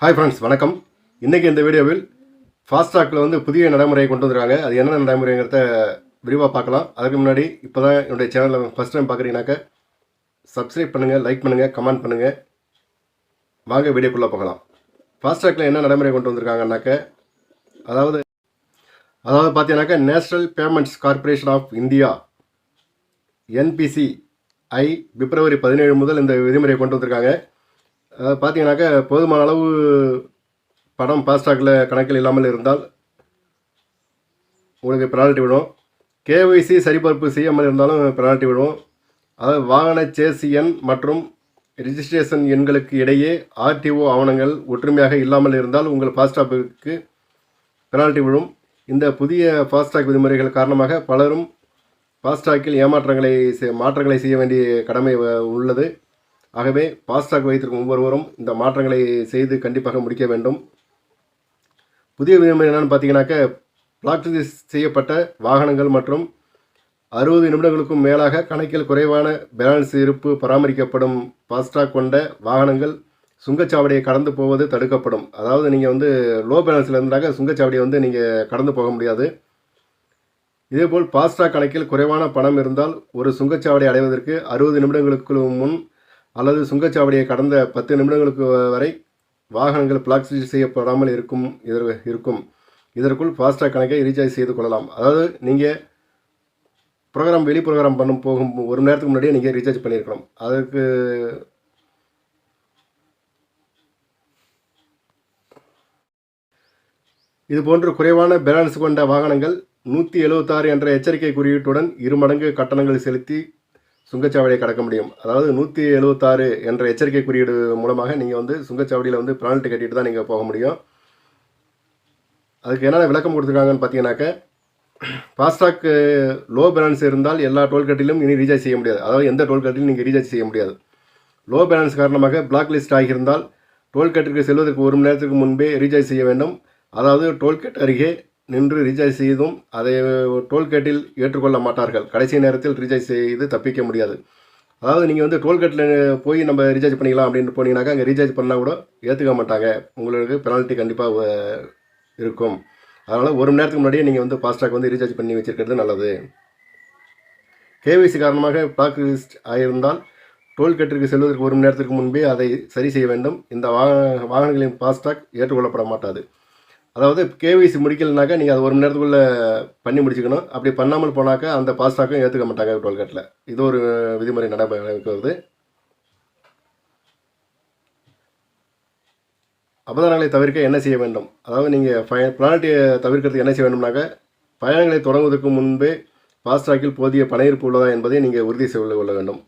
Hi friends வணக்கம். இன்றைக்கி இந்த வீடியோவில் ஃபாஸ்டாகில் வந்து புதிய நடைமுறையை கொண்டு வந்திருக்காங்க. அது என்ன நடைமுறைங்கிறத விரிவாக பார்க்கலாம். அதுக்கு முன்னாடி இப்போ தான் என்னுடைய சேனலில் ஃபஸ்ட் டைம் பார்க்குறீங்கனாக்க சப்ஸ்கிரைப் பண்ணுங்கள் லைக் பண்ணுங்கள் கமெண்ட் பண்ணுங்கள் வாங்க வீடியோக்குள்ளே போகலாம். ஃபாஸ்டாகில் என்ன நடைமுறை கொண்டு வந்திருக்காங்கனாக்க அதாவது அதாவது பார்த்தீங்கன்னாக்கா national payments corporation of India NPCI பிப்ரவரி பதினேழு முதல் இந்த விதிமுறையை கொண்டு வந்திருக்காங்க. அதாவது பார்த்தீங்கன்னாக்கா போதுமான அளவு பணம் ஃபாஸ்டாகில் கணக்கில் இல்லாமல் இருந்தால் உங்களுக்கு பெனால்ட்டி விடும். கேஒய்சி சரிபார்ப்பு செய்யாமல் இருந்தாலும் பெனால்ட்டி விடும். அதாவது வாகன சேசி எண் மற்றும் ரிஜிஸ்ட்ரேஷன் எண்களுக்கு இடையே ஆர்டிஓ ஆவணங்கள் ஒற்றுமையாக இல்லாமல் இருந்தால் உங்கள் ஃபாஸ்டாகுக்கு பெனால்ட்டி விழும் இந்த புதிய ஃபாஸ்டாக் விதிமுறைகள் காரணமாக பலரும் ஃபாஸ்டாக்கில் ஏமாற்றங்களை மாற்றங்களை செய்ய வேண்டிய கடமை உள்ளது. ஆகவே பாஸ்டாக் வைத்திருக்கும் ஒவ்வொருவரும் இந்த மாற்றங்களை செய்து கண்டிப்பாக முடிக்க வேண்டும். புதிய விதிமுறை என்னென்னு பார்த்தீங்கன்னாக்க பிளாக்டி செய்யப்பட்ட வாகனங்கள் மற்றும் அறுபது நிமிடங்களுக்கும் மேலாக கணக்கில் குறைவான பேலன்ஸ் இருப்பு பராமரிக்கப்படும் ஃபாஸ்டாக் கொண்ட வாகனங்கள் சுங்கச்சாவடியை கடந்து போவது தடுக்கப்படும். அதாவது நீங்கள் வந்து லோ பேலன்ஸில் இருந்தாக்க சுங்கச்சாவடியை வந்து நீங்கள் கடந்து போக முடியாது. இதேபோல் ஃபாஸ்டாக் கணக்கில் குறைவான பணம் இருந்தால் ஒரு சுங்கச்சாவடி அடைவதற்கு அறுபது நிமிடங்களுக்கு முன் அல்லது சுங்கச்சாவடியை கடந்த பத்து நிமிடங்களுக்கு வரை வாகனங்கள் பிளாக் செய்யப்படாமல் இருக்கும் இதர் இருக்கும். இதற்குள் ஃபாஸ்டாக் கணக்கை ரீசார்ஜ் செய்து கொள்ளலாம். அதாவது நீங்கள் ப்ரோக்ராம் வெளி ப்ரோக்ராம் பண்ணும் போகும் ஒரு மணி நேரத்துக்கு முன்னாடியே நீங்கள் ரீசார்ஜ் பண்ணியிருக்கணும் அதுக்கு இது போன்ற குறைவான பேலன்ஸ் கொண்ட வாகனங்கள் நூற்றி எழுபத்தாறு என்ற எச்சரிக்கை குறியீட்டுடன் இரு மடங்கு கட்டணங்கள் செலுத்தி சுங்கச்சாவடியை கடக்க முடியும். அதாவது நூற்றி எழுபத்தாறு என்ற எச்சரிக்கை குறியீடு மூலமாக நீங்கள் வந்து சுங்கச்சாவடியில் வந்து பெனால்ட்டி கட்டிட்டு தான் நீங்கள் போக முடியும். அதுக்கு என்னென்ன விளக்கம் கொடுத்துருக்காங்கன்னு பார்த்தீங்கன்னாக்க ஃபாஸ்டாக் லோ பேலன்ஸ் இருந்தால் எல்லா டோல்கேட்டிலும் இனி ரீசார்ஜ் செய்ய முடியாது. அதாவது எந்த டோல்கேட்டிலும் நீங்கள் ரீசார்ஜ் செய்ய முடியாது. லோ பேலன்ஸ் காரணமாக பிளாக் லிஸ்ட் ஆகியிருந்தால் டோல்கேட்டிற்கு செல்வதற்கு ஒரு மணி நேரத்துக்கு முன்பே ரீசார்ஜ் செய்ய வேண்டும். அதாவது டோல்கேட் அருகே நின்று ரீசார்ஜ் செய்தும் அதை டோல்கேட்டில் ஏற்றுக்கொள்ள மாட்டார்கள். கடைசி நேரத்தில் ரீசார்ஜ் செய்து தப்பிக்க முடியாது. அதாவது நீங்கள் வந்து டோல்கேட்டில் போய் நம்ம ரீசார்ஜ் பண்ணிக்கலாம் அப்படின்னு போனீங்கன்னாக்கா அங்கே ரீசார்ஜ் பண்ணால் கூட ஏற்றுக்க மாட்டாங்க. உங்களுக்கு பெனால்ட்டி கண்டிப்பாக இருக்கும். அதனால் ஒரு மணி நேரத்துக்கு முன்னாடியே நீங்கள் வந்து ஃபாஸ்டாக் வந்து ரீசார்ஜ் பண்ணி வச்சுருக்கிறது நல்லது. கேவிசி காரணமாக பிளாக் லிஸ்ட் ஆகியிருந்தால் டோல்கேட்டிற்கு செல்வதற்கு ஒரு மணி நேரத்திற்கு முன்பே அதை சரி செய்ய வேண்டும். இந்த வாகன வாகனங்களின் ஃபாஸ்டாக் ஏற்றுக்கொள்ளப்பட மாட்டாது. அதாவது கேவிசி முடிக்கலைனாக்கா நீங்கள் அது ஒரு மணி நேரத்துக்குள்ளே பண்ணி முடிச்சுக்கணும். அப்படி பண்ணாமல் போனாக்கா அந்த பாஸ்டாக்கும் ஏற்றுக்க மாட்டாங்க டோல்கேட்டில் இது ஒரு விதிமுறை நடைமுறைக்கு வருது அபதானங்களை தவிர்க்க என்ன செய்ய வேண்டும்? அதாவது நீங்கள் ஃபய பிளானட்டியை தவிர்க்கிறதுக்கு என்ன செய்ய வேண்டும்னாக்க பயணங்களை தொடங்குவதற்கு முன்பே ஃபாஸ்டாகில் போதிய பண உள்ளதா என்பதை நீங்கள் உறுதி செய்து கொள்ள வேண்டும்.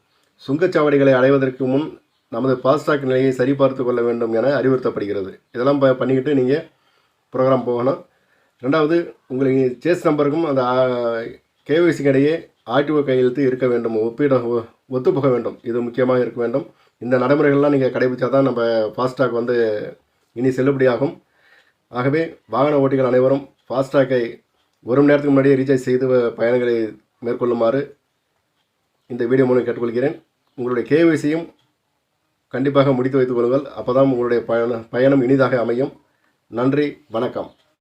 சுங்கச்சாவடிகளை அடைவதற்கு முன் நமது ஃபாஸ்டாக் நிலையை சரிபார்த்து கொள்ள வேண்டும் என அறிவுறுத்தப்படுகிறது. இதெல்லாம் ப- பண்ணிக்கிட்டு நீங்கள் ப்ரோக்ராம் போகணும். ரெண்டாவது உங்களுக்கு சேஸ் நம்பருக்கும் அந்த கேவிசிக்கு இடையே ஆர்டிஓ கையெழுத்து இருக்க வேண்டும். ஒப்பிட ஒ- ஒத்துப்போக வேண்டும். இது முக்கியமாக இருக்க வேண்டும். இந்த நடைமுறைகள்லாம் நீங்கள் கடைபிடிச்சா தான் நம்ம ஃபாஸ்டாக் வந்து இனி செல்லுபடியாகும். ஆகவே வாகன ஓட்டிகள் அனைவரும் ஃபாஸ்டாக்கை ஒரு மணி நேரத்துக்கு முன்னாடியே ரீசார்ஜ் செய்து பயணங்களை மேற்கொள்ளுமாறு இந்த வீடியோ மூலம் கேட்டுக்கொள்கிறேன். உங்களுடைய கேவிசியும் கண்டிப்பாக முடித்து வைத்துக் கொள்ளுங்கள். அப்போ தான் உங்களுடைய பயணம் பயணம் இனிதாக அமையும். நன்றி வணக்கம்.